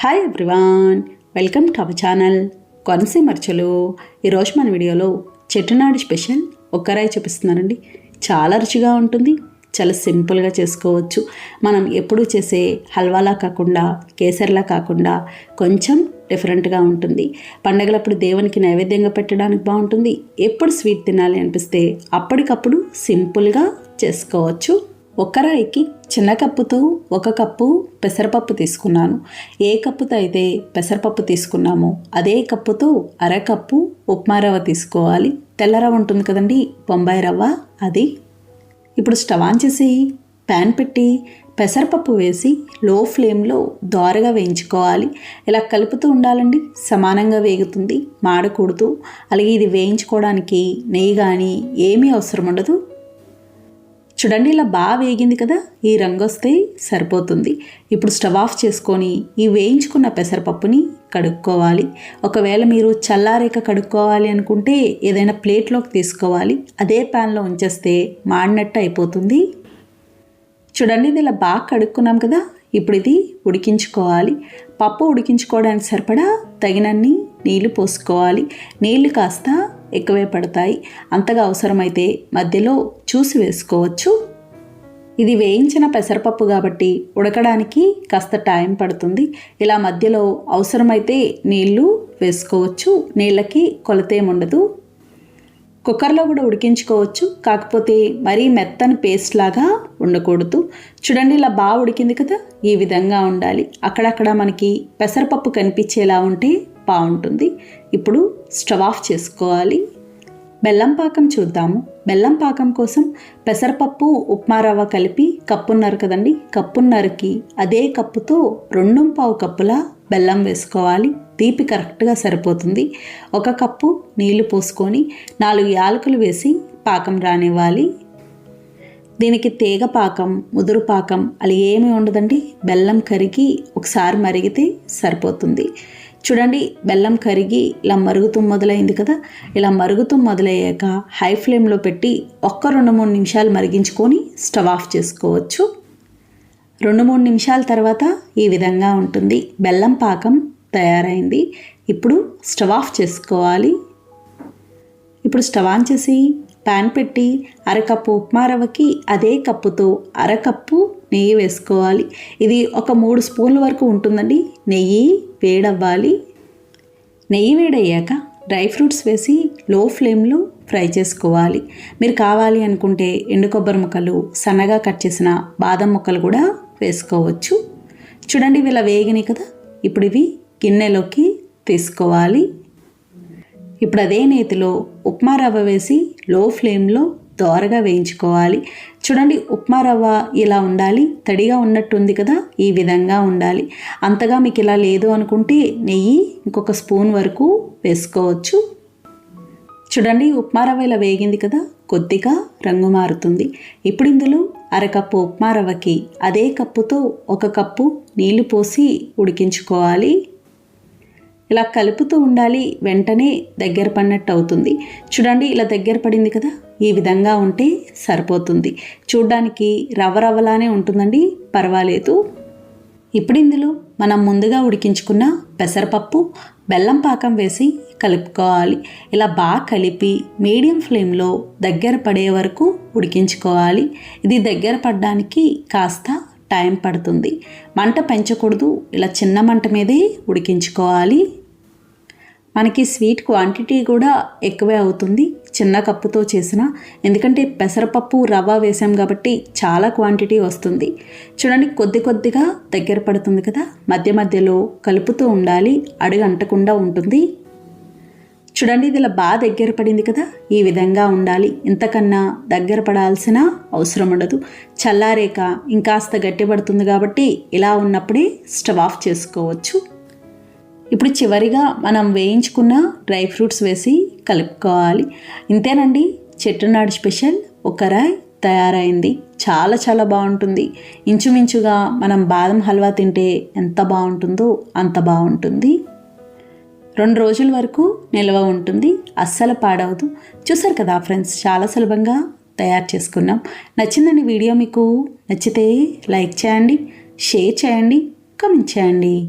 Hi everyone welcome to our channel Konaseema మర్చలు ఈరోజు మన వీడియోలో చెట్టునాడు స్పెషల్ ఒక్కరాయి చూపిస్తున్నానండి. చాలా రుచిగా ఉంటుంది చాలా సింపుల్గా చేసుకోవచ్చు. మనం ఎప్పుడు చేసే హల్వాలా కాకుండా కేసరిలా కాకుండా కొంచెం డిఫరెంట్గా ఉంటుంది. పండగలప్పుడు దేవునికి నైవేద్యంగా పెట్టడానికి బాగుంటుంది. ఎప్పుడు స్వీట్ తినాలి అనిపిస్తే అప్పటికప్పుడు సింపుల్గా చేసుకోవచ్చు. ఒక్కరాయికి చిన్న కప్పుతో ఒక కప్పు పెసరపప్పు తీసుకున్నాను. ఏ కప్పుతో అయితే పెసరపప్పు తీసుకున్నామో అదే కప్పుతో అరకప్పు ఉప్మా రవ్వ తీసుకోవాలి. తెల్ల రవ్వ ఉంటుంది కదండి బొంబాయి రవ్వ అది. ఇప్పుడు స్టవ్ ఆన్ చేసి ప్యాన్ పెట్టి పెసరపప్పు వేసి లో ఫ్లేమ్లో దోరగా వేయించుకోవాలి. ఇలా కలుపుతూ ఉండాలండి సమానంగా వేగుతుంది మాడకూడదు. అలాగే ఇది వేయించుకోవడానికి నెయ్యి కానీ ఏమీ అవసరం ఉండదు. చూడండి ఇలా బాగా వేగింది కదా? ఈ రంగు వస్తే సరిపోతుంది. ఇప్పుడు స్టవ్ ఆఫ్ చేసుకొని ఈ వేయించుకున్న పెసరపప్పుని కడుక్కోవాలి. ఒకవేళ మీరు చల్లారేక కడుక్కోవాలి అనుకుంటే ఏదైనా ప్లేట్లోకి తీసుకోవాలి. అదే ప్యాన్లో ఉంచేస్తే మాడినట్టు అయిపోతుంది. చూడండి ఇది ఇలా బాగా కడుక్కున్నాం కదా? ఇప్పుడు ఇది ఉడికించుకోవాలి. పప్పు ఉడికించుకోవడానికి సరిపడా తగినన్ని నీళ్ళు పోసుకోవాలి. నీళ్ళు కాస్త ఎక్కువే పడతాయి. అంతగా అవసరమైతే మధ్యలో చూసి వేసుకోవచ్చు. ఇది వేయించిన పెసరపప్పు కాబట్టి ఉడకడానికి కాస్త టైం పడుతుంది. ఇలా మధ్యలో అవసరమైతే నీళ్ళు వేసుకోవచ్చు. నీళ్ళకి కొలతేముండదు కుక్కర్లో కూడా ఉడికించుకోవచ్చు. కాకపోతే మరీ మెత్తని పేస్ట్ లాగా ఉండకూడదు. చూడండి ఇలా బాగా ఉడికింది కదా? ఈ విధంగా ఉండాలి. అక్కడక్కడ మనకి పెసరపప్పు కనిపించేలా ఉంటే బాగుంటుంది ఇప్పుడు స్టవ్ ఆఫ్ చేసుకోవాలి. బెల్లం పాకం చూద్దాము. బెల్లం పాకం కోసం పెసరపప్పు ఉప్మా రవ్వ కలిపి కప్పున్నారు కదండి. కప్పున్నరకి అదే కప్పుతో రెండు పావు కప్పుల బెల్లం వేసుకోవాలి. తీపి కరెక్ట్గా సరిపోతుంది. ఒక కప్పు నీళ్ళు పోసుకొని నాలుగు యాలకులు వేసి పాకం రానివ్వాలి. దీనికి తీగ పాకం ముదురు పాకం అలా ఏమీ ఉండదండి. బెల్లం కరిగి ఒకసారి మరిగితే సరిపోతుంది. చూడండి బెల్లం కరిగి ఇలా మరుగుతూ మొదలైంది కదా. ఇలా మరుగుతూ మొదలయ్యాక హై ఫ్లేమ్లో పెట్టి ఒక్క రెండు మూడు నిమిషాలు మరిగించుకొని స్టవ్ ఆఫ్ చేసుకోవచ్చు. రెండు మూడు నిమిషాల తర్వాత ఈ విధంగా ఉంటుంది. బెల్లం పాకం తయారైంది. ఇప్పుడు స్టవ్ ఆఫ్ చేసుకోవాలి. ఇప్పుడు స్టవ్ ఆన్ చేసి ప్యాన్ పెట్టి అరకప్పు ఉప్మా రవ్వకి అదే కప్పుతో అరకప్పు నెయ్యి వేసుకోవాలి. ఇది ఒక మూడు స్పూన్ల వరకు ఉంటుందండి. నెయ్యి వేడవ్వాలి. నెయ్యి వేడయ్యాక డ్రై ఫ్రూట్స్ వేసి లో ఫ్లేమ్లో ఫ్రై చేసుకోవాలి. మీరు కావాలి అనుకుంటే ఎండు కొబ్బరి ముక్కలు సన్నగా కట్ చేసిన బాదం ముక్కలు కూడా వేసుకోవచ్చు. చూడండి ఇవి ఇలా వేగినాయి కదా. ఇప్పుడు ఇవి గిన్నెలోకి తీసుకోవాలి. ఇప్పుడు అదే నేతిలో ఉప్మా రవ్వ వేసి లో ఫ్లేమ్లో దోరగా వేయించుకోవాలి. చూడండి ఉప్మా రవ్వ ఇలా ఉండాలి తడిగా ఉన్నట్టుంది కదా ఈ విధంగా ఉండాలి. అంతగా మీకు ఇలా లేదు అనుకుంటే నెయ్యి ఇంకొక స్పూన్ వరకు వేసుకోవచ్చు. చూడండి ఉప్మా రవ్వ ఇలా వేగింది కదా కొద్దిగా రంగు మారుతుంది. ఇప్పుడు ఇందులో అరకప్పు ఉప్మా రవ్వకి అదే కప్పుతో ఒక కప్పు నీళ్ళు పోసి ఉడికించుకోవాలి. ఇలా కలుపుతూ ఉండాలి వెంటనే దగ్గర పడినట్టు అవుతుంది. చూడండి ఇలా దగ్గర పడింది కదా? ఈ విధంగా ఉంటే సరిపోతుంది. చూడ్డానికి రవ్వ రవ్వలానే ఉంటుందండి. పర్వాలేదు. ఇప్పుడు ఇందులో మనం ముందుగా ఉడికించుకున్న పెసరపప్పు బెల్లం పాకం వేసి కలుపుకోవాలి. ఇలా బాగా కలిపి మీడియం ఫ్లేమ్లో దగ్గర పడే వరకు ఉడికించుకోవాలి. ఇది దగ్గర పడడానికి కాస్త టైం పడుతుంది. మంట పెంచకూడదు. ఇలా చిన్న మంట మీదే ఉడికించుకోవాలి. మనకి స్వీట్ క్వాంటిటీ కూడా ఎక్కువే అవుతుంది చిన్న కప్పుతో చేసిన. ఎందుకంటే పెసరపప్పు రవ్వ వేసాం కాబట్టి చాలా క్వాంటిటీ వస్తుంది. చూడండి కొద్ది కొద్దిగా దగ్గర పడుతుంది కదా? మధ్య మధ్యలో కలుపుతూ ఉండాలి అడుగు అంటకుండా ఉంటుంది. చూడండి ఇది ఇలా బాగా దగ్గర పడింది కదా? ఈ విధంగా ఉండాలి. ఇంతకన్నా దగ్గర పడాల్సిన అవసరం ఉండదు. చల్లారేక ఇంకాస్త గట్టిపడుతుంది కాబట్టి ఇలా ఉన్నప్పుడే స్టవ్ ఆఫ్ చేసుకోవచ్చు. ఇప్పుడు చివరిగా మనం వేయించుకున్న డ్రై ఫ్రూట్స్ వేసి కలుపుకోవాలి. ఇంతేనండి చెట్టునాడు స్పెషల్ ఒక రాయ్ తయారైంది. చాలా చాలా బాగుంటుంది. ఇంచుమించుగా మనం బాదం హల్వా తింటే ఎంత బాగుంటుందో అంత బాగుంటుంది. రెండు రోజుల వరకు నిల్వ ఉంటుంది. అస్సలు పాడవదు. చూసారు కదా ఫ్రెండ్స్ చాలా సులభంగా తయారు చేసుకున్నాం. నచ్చిందని వీడియో మీకు? నచ్చితే లైక్ చేయండి షేర్ చేయండి కమెంట్ చేయండి.